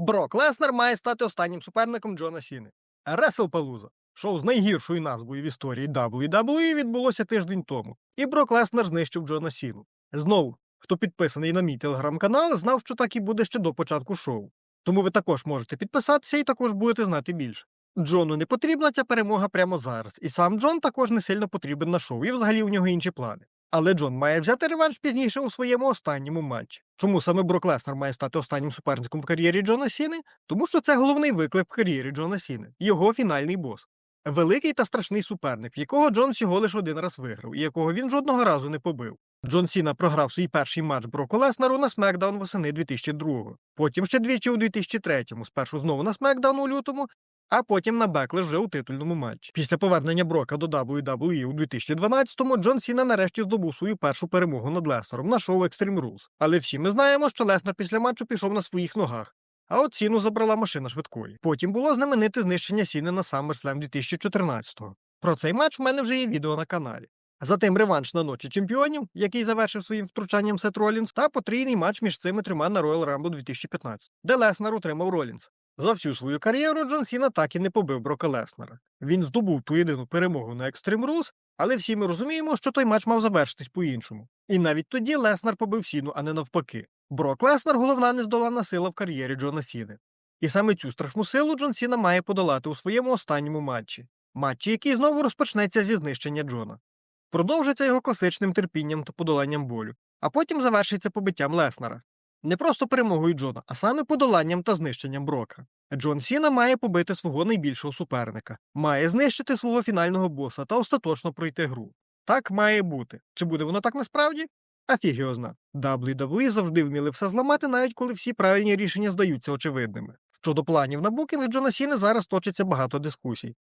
Брок Леснер має стати останнім суперником Джона Сіни. Ресел Палуза. Шоу з найгіршою назвою в історії WWE відбулося тиждень тому, і Брок Леснер знищив Джона Сіну. Знову, хто підписаний на мій телеграм-канал, знав, що так і буде ще до початку шоу. Тому ви також можете підписатися і також будете знати більше. Джону не потрібна ця перемога прямо зараз, і сам Джон також не сильно потрібен на шоу, і взагалі у нього інші плани. Але Джон має взяти реванш пізніше у своєму останньому матчі. Чому саме Брок Леснер має стати останнім суперником в кар'єрі Джона Сіни? Тому що це головний виклик в кар'єрі Джона Сіни, його фінальний бос. Великий та страшний суперник, в якого Джон всього лише один раз виграв, і якого він жодного разу не побив. Джон Сіна програв свій перший матч Броку Леснеру на Смекдаун восени 2002-го, потім ще двічі у 2003-му, спершу знову на Смекдаун у лютому, а потім на Беклеш вже у титульному матчі. Після повернення Брока до WWE у 2012-му Джон Сіна нарешті здобув свою першу перемогу над Леснером на шоу Extreme Rules. Але всі ми знаємо, що Леснер після матчу пішов на своїх ногах. А от Сіну забрала машина швидкої. Потім було знамените знищення Сіни на SummerSlam 2014-го. Про цей матч в мене вже є відео на каналі. Затим реванш на ночі чемпіонів, який завершив своїм втручанням Сет Ролінс, та потрійний матч між цими трьома на Royal Rumble 2015, де Леснер утримав Ролінс. За всю свою кар'єру Джон Сіна так і не побив Брока Леснера. Він здобув ту єдину перемогу на Extreme Rules, але всі ми розуміємо, що той матч мав завершитись по-іншому. І навіть тоді Леснер побив Сіну, а не навпаки. Брок Леснер головна нездолана сила в кар'єрі Джона Сіни. І саме цю страшну силу Джон Сіна має подолати у своєму останньому матчі. Матчі, який знову розпочнеться зі знищення Джона. Продовжиться його класичним терпінням та подоланням болю, а потім завершиться побиттям Леснера. Не просто перемогою Джона, а саме подоланням та знищенням Брока. Джон Сіна має побити свого найбільшого суперника, має знищити свого фінального боса та остаточно пройти гру. Так має бути. Чи буде воно так насправді? А фіг його. WWE завжди вміли все зламати, навіть коли всі правильні рішення здаються очевидними. Щодо планів на букінг Джона Сіни зараз точиться багато дискусій.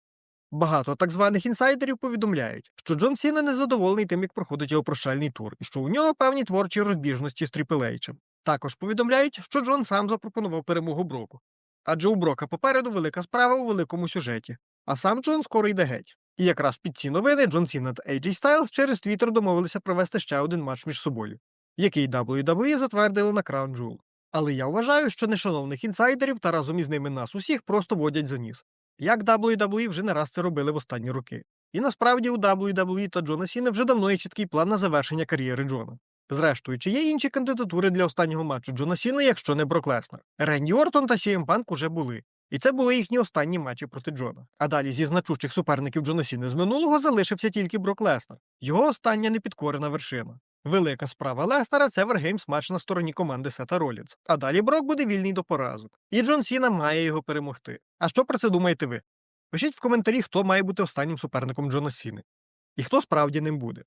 Багато так званих інсайдерів повідомляють, що Джон Сіна незадоволений тим, як проходить його прощальний тур, і що у нього певні творчі розбіжності з Тріпл Ейчем. Також повідомляють, що Джон сам запропонував перемогу Броку. Адже у Брока попереду велика справа у великому сюжеті, а сам Джон скоро йде геть. І якраз під ці новини Джон Сіна та AJ Styles через Твіттер домовилися провести ще один матч між собою, який WWE затвердили на Crown Jewel. Але я вважаю, що нешановних інсайдерів та разом із ними нас усіх просто водять за ніс. Як WWE вже не раз це робили в останні роки. І насправді у WWE та Джона Сіни вже давно є чіткий план на завершення кар'єри Джона. Зрештою, чи є інші кандидатури для останнього матчу Джона Сіни, якщо не Брок Леснер? Ренді Ортон та CM Punk уже були. І це були їхні останні матчі проти Джона. А далі зі значущих суперників Джона Сіни з минулого залишився тільки Брок Леснер. Його остання непідкорена вершина. Велика справа Леснера це Вергеймс матч на стороні команди Сета Ролінс. А далі Брок буде вільний до поразок. І Джон Сіна має його перемогти. А що про це думаєте ви? Пишіть в коментарі, хто має бути останнім суперником Джона Сіни. І хто справді ним буде.